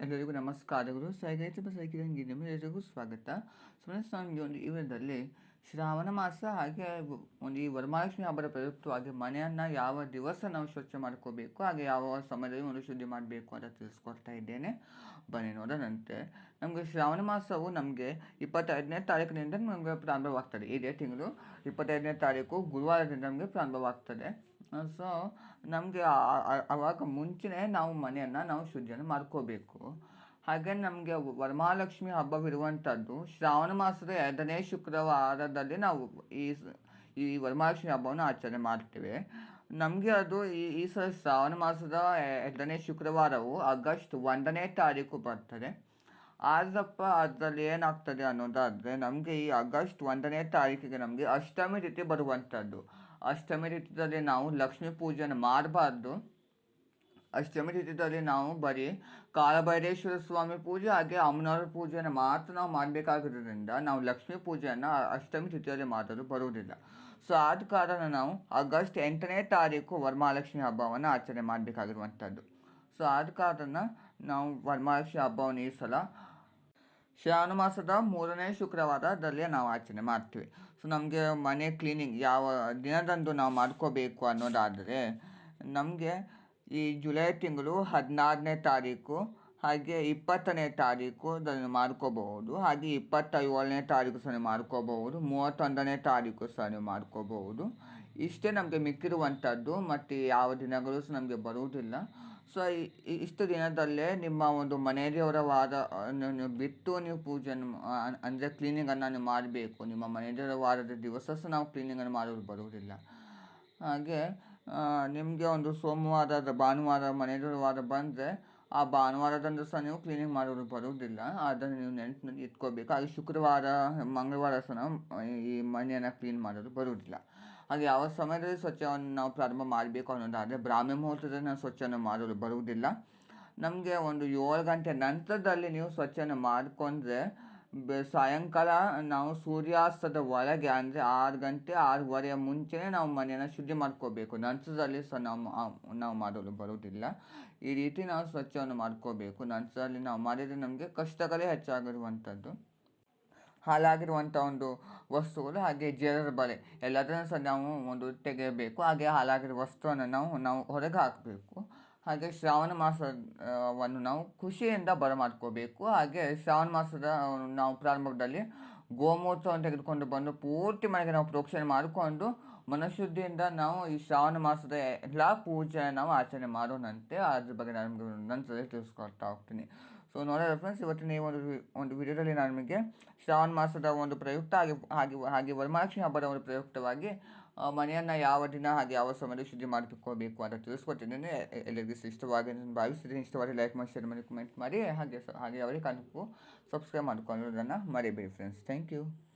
ಎಲ್ಲರಿಗೂ ನಮಸ್ಕಾರಗಳು. ಸೈಗೈತ ಸೈಕಿರಂಗಿ ನಿಮ್ಮೆಲ್ಲರಿಗೂ ಸ್ವಾಗತ. ಫ್ರೆಂಡ್ಸ್ ನಮಗೆ ಒಂದು ಇವರದಲ್ಲಿ ಶ್ರಾವಣ ಮಾಸ ಹಾಗೆ ಒಂದು ಈ ವರಮಹಾಲಕ್ಷ್ಮಿ ಹಬ್ಬದ ಪ್ರಯುಕ್ತವಾಗಿ ಮನೆಯನ್ನು ಯಾವ ದಿವಸ ನಾವು ಸ್ವಚ್ಛ ಮಾಡ್ಕೋಬೇಕು, ಹಾಗೆ ಯಾವ ಸಮಯದಲ್ಲಿ ಒಂದು ಶುದ್ಧಿ ಮಾಡಬೇಕು ಅಂತ ತಿಳಿಸ್ಕೊಡ್ತಾ ಇದ್ದೇನೆ. ಬನ್ನಿ ನೋಡೋಣಂತೆ ನಮಗೆ ಶ್ರಾವಣ ಮಾಸವು ನಮಗೆ ಇಪ್ಪತ್ತೈದನೇ ತಾರೀಕಿನಿಂದ ನಮಗೆ ಪ್ರಾರಂಭವಾಗ್ತದೆ. ಇದೇ ತಿಂಗಳು ಇಪ್ಪತ್ತೈದನೇ ತಾರೀಕು ಗುರುವಾರದಿಂದ ನಮಗೆ ಪ್ರಾರಂಭವಾಗ್ತದೆ. ಸೊ ನಮಗೆ ಆವಾಗ ಮುಂಚೆನೇ ನಾವು ಮನೆಯನ್ನು ನಾವು ಶುದ್ಧಿಯನ್ನು ಮಾಡ್ಕೋಬೇಕು. ಹಾಗೆ ನಮಗೆ ವರಮಹಾಲಕ್ಷ್ಮಿ ಹಬ್ಬವಿರುವಂಥದ್ದು ಶ್ರಾವಣ ಮಾಸದ ಎರಡನೇ ಶುಕ್ರವಾರದಲ್ಲಿ ನಾವು ಈ ಈ ವರಮಹಾಲಕ್ಷ್ಮಿ ಹಬ್ಬವನ್ನು ಆಚರಣೆ ಮಾಡ್ತೇವೆ. ನಮಗೆ ಅದು ಈ ಈ ಸಲ ಶ್ರಾವಣ ಮಾಸದ ಎರಡನೇ ಶುಕ್ರವಾರವು ಆಗಸ್ಟ್ ಒಂದನೇ ತಾರೀಕು ಬರ್ತದೆ. ಆದ್ರಪ್ಪ ಅದರಲ್ಲಿ ಏನಾಗ್ತದೆ ಅನ್ನೋದಾದರೆ ನಮಗೆ ಈ ಆಗಸ್ಟ್ ಒಂದನೇ ತಾರೀಕಿಗೆ ನಮಗೆ ಅಷ್ಟಮಿ ರೀತಿ ಬರುವಂಥದ್ದು. ಅಷ್ಟಮಿ ರೀತಿಯಲ್ಲಿ ನಾವು ಲಕ್ಷ್ಮೀ ಪೂಜೆಯನ್ನು ಮಾಡಬಾರ್ದು. ಅಷ್ಟಮಿ ತಿಥಿಯಲ್ಲಿ ನಾವು ಬರೀ ಕಾಲಭೈರೇಶ್ವರ ಸ್ವಾಮಿ ಪೂಜೆ ಹಾಗೆ ಅಮ್ಮನವರ ಪೂಜೆಯನ್ನು ಮಾತ್ರ ನಾವು ಮಾಡಬೇಕಾಗಿರೋದ್ರಿಂದ ನಾವು ಲಕ್ಷ್ಮೀ ಪೂಜೆಯನ್ನು ಅಷ್ಟಮಿ ತಿಥಿಯಲ್ಲಿ ಮಾಡಲು ಬರುವುದಿಲ್ಲ. ಸೊ ಆದ ಕಾರಣ ನಾವು ಆಗಸ್ಟ್ ಎಂಟನೇ ತಾರೀಕು ವರಮಹಾಲಕ್ಷ್ಮಿ ಹಬ್ಬವನ್ನು ಆಚರಣೆ ಮಾಡಬೇಕಾಗಿರುವಂಥದ್ದು. ಸೊ ಆದ ಕಾರಣ ನಾವು ವರಮಹಾಲಕ್ಷ್ಮಿ ಹಬ್ಬವನ್ನು ಈ ಸಲ ಶ್ರಾವಣ ಮಾಸದ ಮೂರನೇ ಶುಕ್ರವಾರದಲ್ಲಿ ನಾವು ಆಚರಣೆ ಮಾಡ್ತೀವಿ. ಸೊ ನಮಗೆ ಮನೆ ಕ್ಲೀನಿಂಗ್ ಯಾವ ದಿನದಂದು ನಾವು ಮಾಡ್ಕೋಬೇಕು ಅನ್ನೋದಾದರೆ ನಮಗೆ ಈ ಜುಲೈ ತಿಂಗಳು ಹದಿನಾರನೇ ತಾರೀಕು, ಹಾಗೆ ಇಪ್ಪತ್ತನೇ ತಾರೀಕು ಅದನ್ನು ಮಾಡ್ಕೋಬಹುದು, ಹಾಗೆ ಇಪ್ಪತ್ತೇಳನೇ ತಾರೀಕು ಸಹ ಮಾಡ್ಕೋಬಹುದು, ಮೂವತ್ತೊಂದನೇ ತಾರೀಕು ಸಹ ಮಾಡ್ಕೋಬಹುದು. ಇಷ್ಟೇ ನಮಗೆ ಮಿಕ್ಕಿರುವಂಥದ್ದು, ಮತ್ತು ಯಾವ ದಿನಗಳು ಸಹ ನಮಗೆ ಬರುವುದಿಲ್ಲ. ಸೊ ಇಷ್ಟು ದಿನದಲ್ಲೇ ನಿಮ್ಮ ಒಂದು ಮನೆ ದೇವರ ವಾದ ಬಿಟ್ಟು ನೀವು ಪೂಜೆ ಅಂದರೆ ಕ್ಲೀನಿಂಗನ್ನು ನೀವು ಮಾಡಬೇಕು. ನಿಮ್ಮ ಮನೆ ದೇವರ ವಾರದ ದಿವಸ ಸಹ ನಾವು ಕ್ಲೀನಿಂಗನ್ನು ಮಾಡೋದು ಬರುವುದಿಲ್ಲ. ಹಾಗೆ ನಿಮಗೆ ಒಂದು ಸೋಮವಾರದ ಭಾನುವಾರ ಮನೆಗಳವಾರ ಬಂದರೆ ಆ ಭಾನುವಾರದಂದು ಸಹ ನೀವು ಕ್ಲೀನಿಂಗ್ ಮಾಡೋರು ಬರುವುದಿಲ್ಲ. ಅದನ್ನು ನೀವು ನೆನಪಿನಲ್ಲಿ ಇಟ್ಕೋಬೇಕು. ಹಾಗೆ ಶುಕ್ರವಾರ, ಮಂಗಳವಾರ ಸಹ ಈ ಮನೆಯನ್ನು ಕ್ಲೀನ್ ಮಾಡೋದು ಬರುವುದಿಲ್ಲ. ಹಾಗೆ ಯಾವ ಸಮಯದಲ್ಲಿ ಸ್ವಚ್ಛವನ್ನು ನಾವು ಪ್ರಾರಂಭ ಮಾಡಬೇಕು ಅನ್ನೋದಾದರೆ ಬ್ರಾಹ್ಮಿ ಮುಹೂರ್ತದಲ್ಲಿ ನಾವು ಸ್ವಚ್ಛವನ್ನು ಮಾಡಲು ಬರುವುದಿಲ್ಲ. ನಮಗೆ ಒಂದು ಏಳು ಗಂಟೆ ನಂತರದಲ್ಲಿ ನೀವು ಸ್ವಚ್ಛನ ಮಾಡಿಕೊಂಡ್ರೆ ಸಾಯಂಕಾಲ ನಾವು ಸೂರ್ಯಾಸ್ತದ ಒಳಗೆ, ಅಂದರೆ ಆರು ಗಂಟೆ, ಆರೂವರೆಯ ಮುಂಚೆನೇ ನಾವು ಮನೆಯನ್ನು ಶುದ್ಧಿ ಮಾಡ್ಕೋಬೇಕು. ನಂತರದಲ್ಲಿ ಸಹ ನಾವು ನಾವು ಮಾಡಲು ಬರುವುದಿಲ್ಲ. ಈ ರೀತಿ ನಾವು ಸ್ವಚ್ಛವನ್ನು ಮಾಡ್ಕೋಬೇಕು. ನಂತರದಲ್ಲಿ ನಾವು ಮಾಡಿದರೆ ನಮಗೆ ಕಷ್ಟಗಳೇ ಹೆಚ್ಚಾಗಿರುವಂಥದ್ದು. ಹಾಳಾಗಿರುವಂಥ ಒಂದು ವಸ್ತುಗಳು, ಹಾಗೆ ಜೇರರ ಬಳೆ ಎಲ್ಲದನ್ನು ಸಹ ನಾವು ಒಂದು ತೆಗೆಯಬೇಕು. ಹಾಗೆ ಹಾಳಾಗಿರುವ ವಸ್ತುವನ್ನು ನಾವು ನಾವು ಹೊರಗೆ ಹಾಕಬೇಕು. ಹಾಗೆ ಶ್ರಾವಣ ಮಾಸವನ್ನು ನಾವು ಖುಷಿಯಿಂದ ಬರಮಾಡ್ಕೋಬೇಕು. ಹಾಗೆ ಶ್ರಾವಣ ಮಾಸದ ನಾವು ಪ್ರಾರಂಭದಲ್ಲಿ ಗೋಮೂತ್ರವನ್ನು ತೆಗೆದುಕೊಂಡು ಬಂದು ಪೂರ್ತಿ ಮನೆಗೆ ನಾವು ಪ್ರೋಕ್ಷಣೆ ಮಾಡಿಕೊಂಡು ಮನಶುದ್ಧಿಯಿಂದ ನಾವು ಈ ಶ್ರಾವಣ ಮಾಸದ ಎಲ್ಲ ಪೂಜೆ ನಾವು ಆಚರಣೆ ಮಾಡೋಣಂತೆ. ಅದ್ರ ಬಗ್ಗೆ ನಾನು ನನ್ನ ನಂತರದಲ್ಲಿ ತಿಳಿಸ್ಕೊಳ್ತಾ ಹೋಗ್ತೀನಿ. ಸೊ ನೋಡೋಣ ಫ್ರೆಂಡ್ಸ್ ಇವತ್ತಿನ ಈ ಒಂದು ಒಂದು ವಿಡಿಯೋದಲ್ಲಿ ನಾನು ನಿಮಗೆ ಶ್ರಾವಣ ಮಾಸದ ಒಂದು ಪ್ರಯುಕ್ತ ಹಾಗೆ ಹಾಗೆ ಹಾಗೆ ವರಮಹಾಲಕ್ಷ್ಮಿ ಹಬ್ಬದ ಒಂದು ಪ್ರಯುಕ್ತವಾಗಿ ಮನೆಯನ್ನು ಯಾವ ದಿನ ಹಾಗೆ ಯಾವ ಸಮಯದಲ್ಲಿ ಶುದ್ಧಿ ಮಾಡಿಕೋಬೇಕು ಅಂತ ತಿಳಿಸ್ಕೊಟ್ಟಿದ್ದೇನೆ ಎಲ್ಲರಿಗೂ ಇಷ್ಟವಾಗಿ ನಾನು ಭಾವಿಸಿದ್ದೀನಿ ಇಷ್ಟವಾಗಿ ಲೈಕ್ ಮಾಡಿ ಶೇರ್ ಮಾಡಿ ಕಮೆಂಟ್ ಮಾಡಿ, ಹಾಗೆ ಹಾಗೆ ಅವರಿಗೆ ಕಾರಣಕ್ಕೂ ಸಬ್ಸ್ಕ್ರೈಬ್ ಮಾಡ್ಕೊಳ್ಳೋದನ್ನು ಮರಿಬೇಡಿ ಫ್ರೆಂಡ್ಸ್ ಥ್ಯಾಂಕ್ ಯು